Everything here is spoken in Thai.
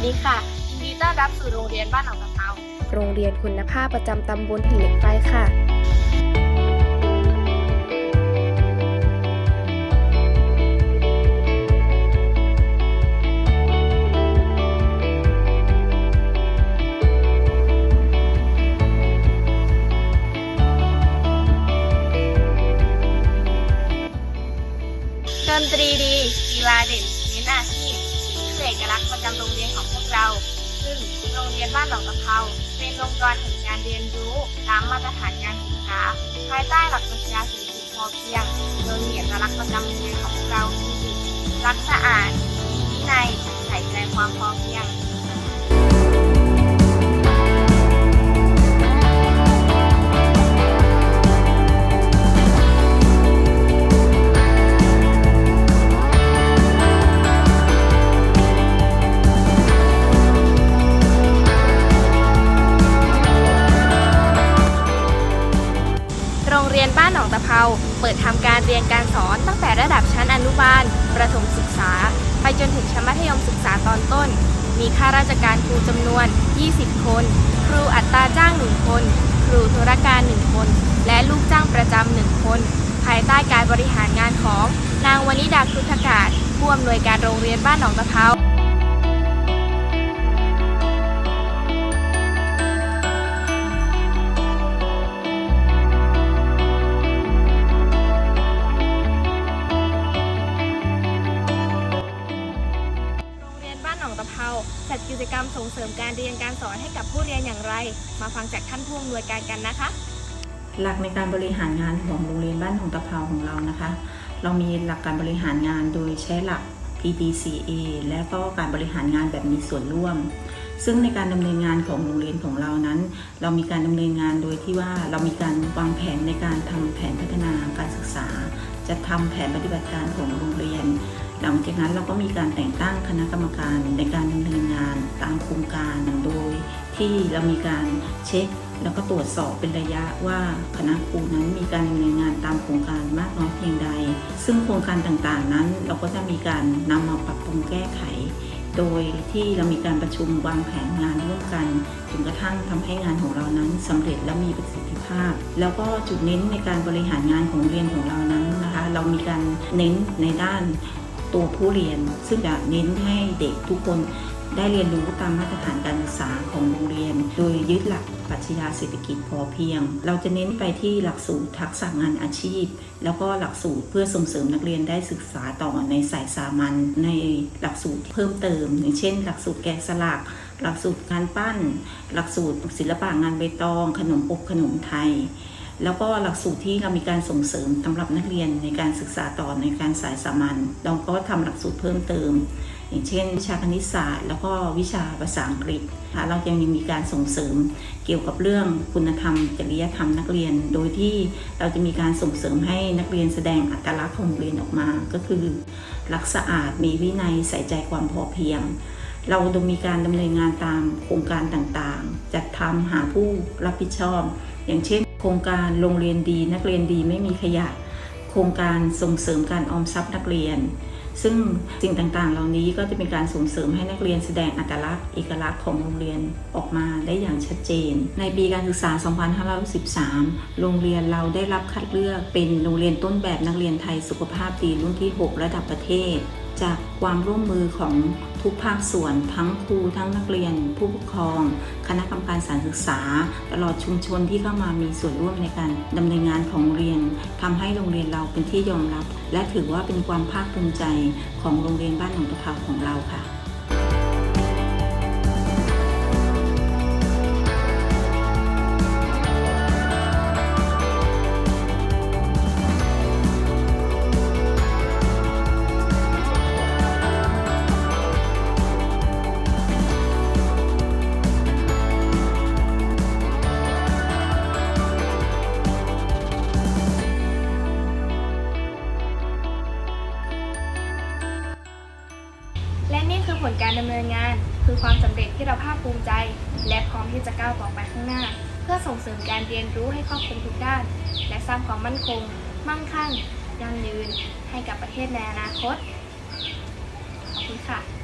วัสดีค่ะยินดีต้อนรับสู่โรงเรียนบ้านหนองตะเภาโรงเรียนคุณภาพประจำตำบลหินเหล็กไฟค่ะ นี่คือเอกลักษณ์ประจำโรงเรียนของพวกเรา ซึ่งโรงเรียนบ้านหนองตะเภาเป็นองค์กรแห่งการเรียนรู้ตามมาตรฐานการศึกษา ภายใต้หลักปรัชญาเศรษฐกิจพอเพียง โดยมีเอกลักษณ์ประจำโรงเรียนของพวกเราคือรักสะอาดมีวินัยใส่ใจความพอเพียง เปิดทำการเรียนการสอนตั้งแต่ระดับชั้นอนุบาล ประถมศึกษา ไปจนถึงชั้นมัธยมศึกษาตอนต้น มีข้าราชการครูจำนวน 20 คน ครูอัตราจ้าง 1 คน ครูธุรการ1คน และลูกจ้างประจำ1คน ภายใต้การบริหารงานของ นางวนิดาครุฑกาศผู้อำนวยการโรงเรียนบ้านหนองตะเภา หนองตะเภาจัดกิจกรรมส่งเสริมการเรียนการสอนให้กับผู้เรียนอย่างไร มาฟังจากท่านผู้อำนวยการกันนะคะ หลักในการบริหารงานของโรงเรียนบ้านของตะเภาของเรานะคะ เรามีหลักการบริหารงานโดยใช้หลัก PDCA และก็การบริหารงานแบบมีส่วนร่วม ซึ่งในการดำเนินงานของโรงเรียนของเรานั้น เรามีการดำเนินงานโดยที่ว่าเรามีการวางแผนในการทำแผนพัฒนาการศึกษา จะทำแผนปฏิบัติการของโรงเรียน หลังจากนั้นเราก็มีการแต่งตั้งคณะกรรมการในการดำเนินงานตามโครงการโดยที่เรามีการเช็คแล้วก็ตรวจสอบเป็นระยะว่าคณะครูนั้นมีการดำเนินงานตามโครงการมากน้อยเพียงใด ซึ่งโครงการต่างๆนั้น เราก็จะมีการนำมาปรับปรุงแก้ไข โดยที่เรามีการประชุมวางแผนงานร่วมกันจนกระทั่งทำให้งานของเรานั้นสำเร็จและมีประสิทธิภาพ แล้วก็จุดเน้นในการบริหารงานของเรียนของเรานั้นนะคะ เรามีการเน้นในด้าน ตัวผู้เรียน ซึ่งจะเน้นให้เด็กทุกคนได้เรียนรู้ตามมาตรฐานการศึกษาของโรงเรียน โดยยึดหลักปรัชญาเศรษฐกิจพอเพียง เราจะเน้นไปที่หลักสูตรทักษะงานอาชีพ แล้วก็หลักสูตรเพื่อส่งเสริมนักเรียนได้ศึกษาต่อในสายสามัญในหลักสูตรเพิ่มเติม อย่างเช่น หลักสูตรแกะสลัก หลักสูตรการปั้น หลักสูตรศิลปะงานใบตอง ขนมอบขนมไทย แล้วก็หลักสูตรที่เรามีการส่งเสริมสำหรับนักเรียนในการศึกษาต่อในการสายสามัญเราก็ทำหลักสูตรเพิ่มเติม อย่างเช่น วิชาคณิตศาสตร์ แล้วก็วิชาภาษาอังกฤษค่ะเรายังมีการส่งเสริมเกี่ยวกับเรื่องคุณธรรม จริยธรรมนักเรียน โดยที่เราจะมีการส่งเสริมให้นักเรียนแสดงอัตลักษณ์ของเรียนออกมา ก็คือรักสะอาดมีวินัยใส่ใจความพอเพียงเราดมีการดำเนินงานตามโครงการต่างๆ จัดทำหาผู้รับผิดชอบ อย่างเช่น โครงการโรงเรียนดีนักเรียนดีไม่มีขยะ โครงการส่งเสริมการออมทรัพย์นักเรียน ซึ่งสิ่งต่างๆ เหล่านี้ก็จะเป็นการส่งเสริมให้นักเรียนแสดงอัตลักษณ์เอกลักษณ์ของโรงเรียนออกมาได้อย่างชัดเจน ในปีการศึกษา 2513 โรงเรียนเราได้รับคัดเลือกเป็นโรงเรียนต้นแบบนักเรียนไทยสุขภาพดีรุ่นที่ 6 ระดับประเทศ จากความร่วมมือของทุกภาคส่วน ทั้งครูทั้งนักเรียน ผู้ปกครอง คณะกรรมการสารศึกษา ตลอดชุมชนที่เข้ามามีส่วนร่วมในการดำเนินงานของโรงเรียนทำให้โรงเรียนเราเป็นที่ยอมรับ และถือว่าเป็นความภาคภูมิใจของโรงเรียนบ้านหนองตะเภาของเราค่ะ ผลการดำเนินงาน คือความสำเร็จที่เราภาคภูมิใจ และพร้อมที่จะก้าวต่อไปข้างหน้า เพื่อส่งเสริมการเรียนรู้ให้ครอบคลุมทุกด้าน และสร้างความมั่นคง มั่งคั่งยั่งยืน ให้กับประเทศในอนาคต ขอบคุณค่ะ